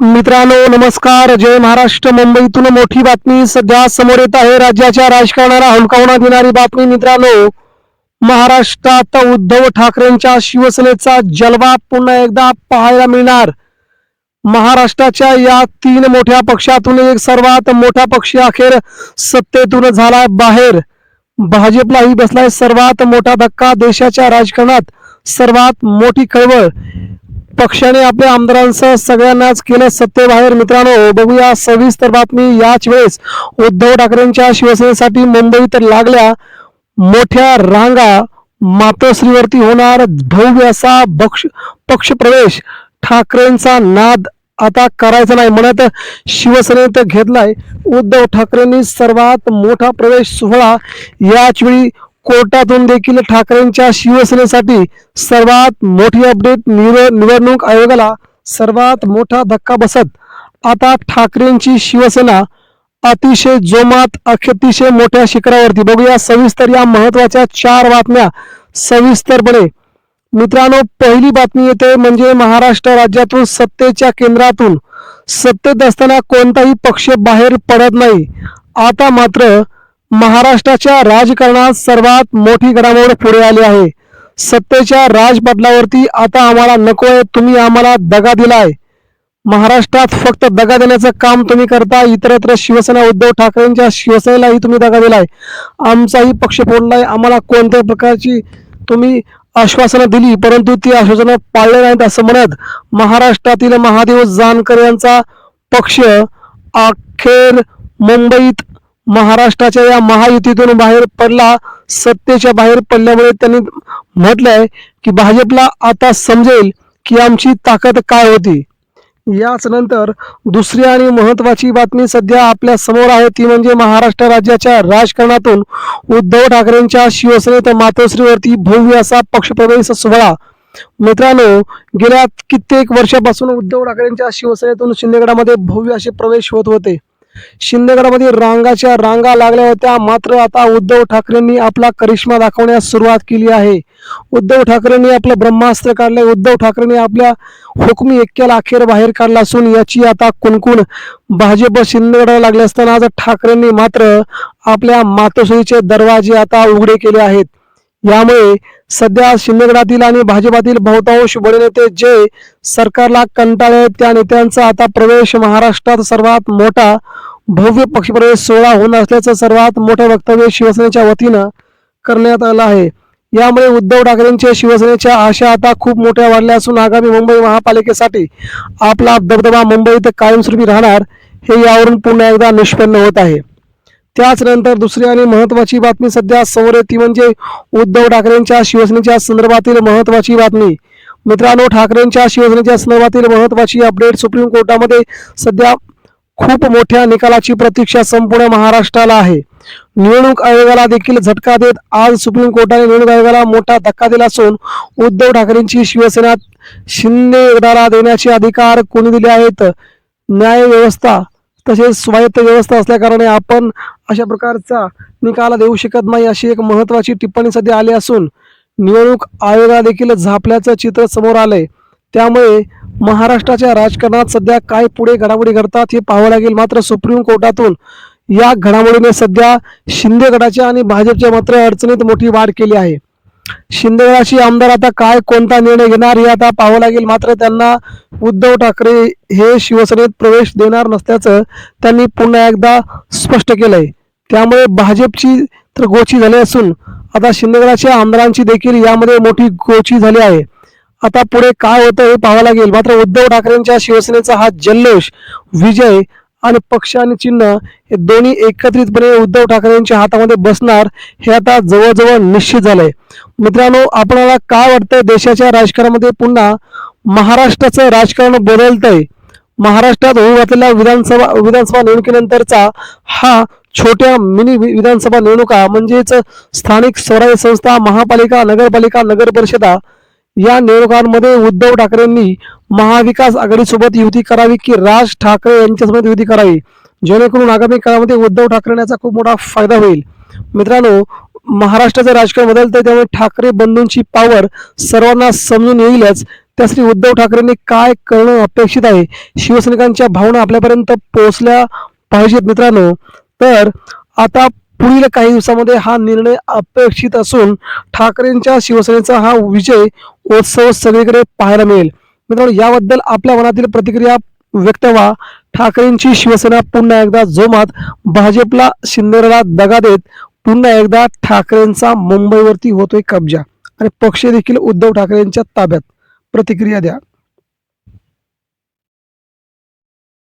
मित्रांनो नमस्कार. जय महाराष्ट्र. मुंबईतून मोठी बातमी सध्या समोर येत आहे. राज्याच्या राजकारणाला हुलकावणा देणारी बातमी मित्रांनो महाराष्ट्रात उद्धव ठाकरेंच्या शिवसेनेचा जलवा पुन्हा एकदा पाहायला मिळणार. महाराष्ट्राच्या या तीन मोठ्या पक्षातून एक सर्वात मोठा पक्ष अखेर सत्तेतून झाला बाहेर. भाजपलाही बसलाय सर्वात मोठा धक्का देशाच्या राजकारणात सर्वात मोठी खळबळ. पक्षाने आपल्या आमदारांसह सगळ्यांनाच केलं सत्तेबाहेर. मित्रांनो बघूया सविस्तर बातमी. याच वेळेस उद्धव ठाकरेंच्या शिवसेनेसाठी मुंबईत लागल्या. मोठ्या रांगा मातोश्रीवरती होणार. भव्य असा पक्ष पक्षप्रवेश ठाकरेंचा नाद आता करायचा नाही. म्हणत शिवसेनेत घेतलाय. उद्धव ठाकरेंनी सर्वात मोठा प्रवेश सोहळा याच वेळी कोर्टातून देखील ठाकरेंच्या शिवसेनेसाठी सर्वात मोठी अपडेट निव- निवडणूक आयोगाला सर्वात मोठा धक्का बसत. आता ठाकरेंची शिवसेना अतिशय जोमात अतिशय मोठ्या शिखरावरती. बघूया सविस्तर या महत्त्वाच्या चार बातम्या सविस्तरपणे. मित्रांनो पहिली बातमी येते म्हणजे महाराष्ट्र राज्यातून सत्तेच्या केंद्रातून. सत्तेत असताना कोणताही पक्ष बाहेर पडत नाही. आता मात्र महाराष्ट्राच्या राजकारणात सर्वात मोठी घडामोड पुढे आली आहे. सत्तेच्या राजपटलावरती आता आम्हाला नको तुम्ही आम्हाला दगा दिलाय. महाराष्ट्रात फक्त दगा देण्याचं काम तुम्ही करता इतरत्र शिवसेना उद्धव ठाकरेंच्या शिवसेनेलाही तुम्ही दगा दिलाय. आमचाही पक्ष फोडलाय आम्हाला कोणत्याही प्रकारची तुम्ही आश्वासनं दिली परंतु ती आश्वासनं पाळले नाहीत असं म्हणत महाराष्ट्रातील महादेव जानकर यांचा पक्ष अखेर मुंबईत महाराष्ट्राच्या या महायुतीतून बाहेर पडला सत्तेच्या बाहेर पडल्यामुळे त्यांनी म्हटलंय की भाजपला आता समजेल की आमची ताकद काय होती. याच नंतर दुसरी आणि महत्वाची बातमी सध्या आपल्यासमोर आहे ती म्हणजे महाराष्ट्र राज्याच्या राजकारणातून उद्धव ठाकरेंच्या शिवसेनेत मातोश्रीवरती भव्य असा पक्षप्रवेश सोहळा. मित्रांनो गेल्या कित्येक वर्षापासून उद्धव ठाकरेंच्या शिवसेनेतून शिंदेगडामध्ये भव्य असे प्रवेश होत होते. शिंदेगडामध्ये रांगाच्या रांगा लागल्या होत्या. मात्र आता उद्धव ठाकरेंनी आपला करिश्मा दाखवण्यास सुरुवात केली आहे. उद्धव ठाकरेंनी आपलं ब्रह्मास्त्र काढले उद्धव ठाकरेंनी आपल्या हुकमी एक्क्याला अखेर बाहेर काढला असून याची आता कुणकुण भाजप शिंदेगडाला लागले असताना आज ठाकरेंनी मात्र आपल्या मातोश्रीचे दरवाजे आता उघडे केले आहेत. यामुळे सध्या शिंदेगडातील आणि भाजपातील बहुतांश बडे नेते जे सरकारला कंटाळे त्या नेत्यांचा आता प्रवेश महाराष्ट्रात सर्वात मोठा भव्य पक्षप्रवेश सोहळा होणार असल्याचं सर्वात मोठं वक्तव्य शिवसेनेच्या वतीनं करण्यात आलं आहे. यामुळे उद्धव ठाकरेंच्या शिवसेनेच्या आशा आता खूप मोठ्या वाढल्या असून आगामी मुंबई महापालिकेसाठी आपला दबदबा मुंबईत कायमस्वरूपी राहणार हे यावरून पुन्हा एकदा निष्पन्न होत आहे. त्याचनंतर दुसरी आणि महत्वाची बातमी सध्या समोर आहे ती म्हणजे उद्धव ठाकरेंच्या शिवसेनेच्या संदर्भातील महत्वाची बातमी. मित्रांनो ठाकरेंच्या शिवसेनेच्या संदर्भातील महत्वाची अपडेट सुप्रीम कोर्टामध्ये सध्या खूप मोठ्या निकालाची प्रतीक्षा संपूर्ण महाराष्ट्राला आहे. निवडणूक आयोगाला देखील झटका देत आज सुप्रीम कोर्टाने निवडणूक आयोगाला मोठा धक्का दिला असून उद्धव ठाकरेंची शिवसेना शिंदे गटाला देण्याचे अधिकार कोणी दिले आहेत? न्यायव्यवस्था तसेच स्वायत्त व्यवस्था असल्याकारणे आपण अशा प्रकारचा निकाल देऊ शकत नाही अशी एक महत्वाची टिप्पणी सध्या आली असून निवडणूक आयोगा देखील झापल्याचं चित्र समोर आलंय. त्यामुळे महाराष्ट्राच्या राजकारणात सध्या काय पुढे घडामोडी घडतात हे पाहावं लागेल. मात्र सुप्रीम कोर्टातून या घडामोडीने सध्या शिंदे गटाच्या आणि भाजपच्या मात्र अडचणीत मोठी वाढ केली आहे. शिंदे आमदार आता काय कोणता निर्णय घेणार हे आता पाहावं लागेल. मात्र त्यांना उद्धव ठाकरे हे शिवसेनेत प्रवेश देणार नसल्याचं त्यांनी पुन्हा एकदा स्पष्ट केलंय. त्यामुळे भाजपची तर गोची झाली असून आता शिंदेगडाच्या आमदारांची देखील यामध्ये मोठी गोची झाली आहे. आता पुढे काय होतं हे पाहावं लागेल. मात्र उद्धव ठाकरेंच्या शिवसेनेचा हा जल्लोष विजय आणि पक्ष आणि चिन्ह हे दोन्ही एकत्रितपणे उद्धव ठाकरेंच्या हातामध्ये बसणार हे आता जवळजवळ निश्चित झालंय. मित्रांनो आपल्याला काय वाटतंय देशाच्या राजकारणामध्ये पुन्हा महाराष्ट्राचं राजकारण बदलतंय? महाराष्ट्रात होऊ घातलेल्या विधानसभा विधानसभा निवडणुकीनंतरचा हा छोट्या मिनी वि- विधानसभा निवडणुका म्हणजेच स्थानिक स्वराज्य संस्था महापालिका नगरपालिका नगर परिषदा या निवडणुकांमध्ये उद्धव ठाकरेंनी महाविकास आघाडीसोबत युती करावी की राज ठाकरे यांच्यासोबत युती करावी? जेणेकरून आगामी काळामध्ये उद्धव ठाकरे याचा खूप मोठा फायदा होईल. मित्रांनो महाराष्ट्राचं राजकारण बदलतंय त्यामुळे ठाकरे बंधूंची पावर सर्वांना समजून येईलच. त्यासाठी उद्धव ठाकरेंनी काय करणं अपेक्षित आहे? शिवसैनिकांच्या भावना आपल्यापर्यंत पोहोचल्या पाहिजेत मित्रांनो. तर आता पुढील काही दिवसामध्ये हा निर्णय अपेक्षित असून ठाकरेंच्या शिवसेनेचा हा विजय उत्सव सगळीकडे पाहायला मिळेल. मित्रांनो याबद्दल आपल्या मनातील प्रतिक्रिया व्यक्त व्हा. ठाकरेंची शिवसेना पुन्हा एकदा जोमात. भाजपला शिंदेला दगा देत पुन्हा एकदा ठाकरेंचा मुंबईवरती होतोय कब्जा. आणि पक्ष देखील उद्धव ठाकरेंच्या ताब्यात. प्रतिक्रिया द्या.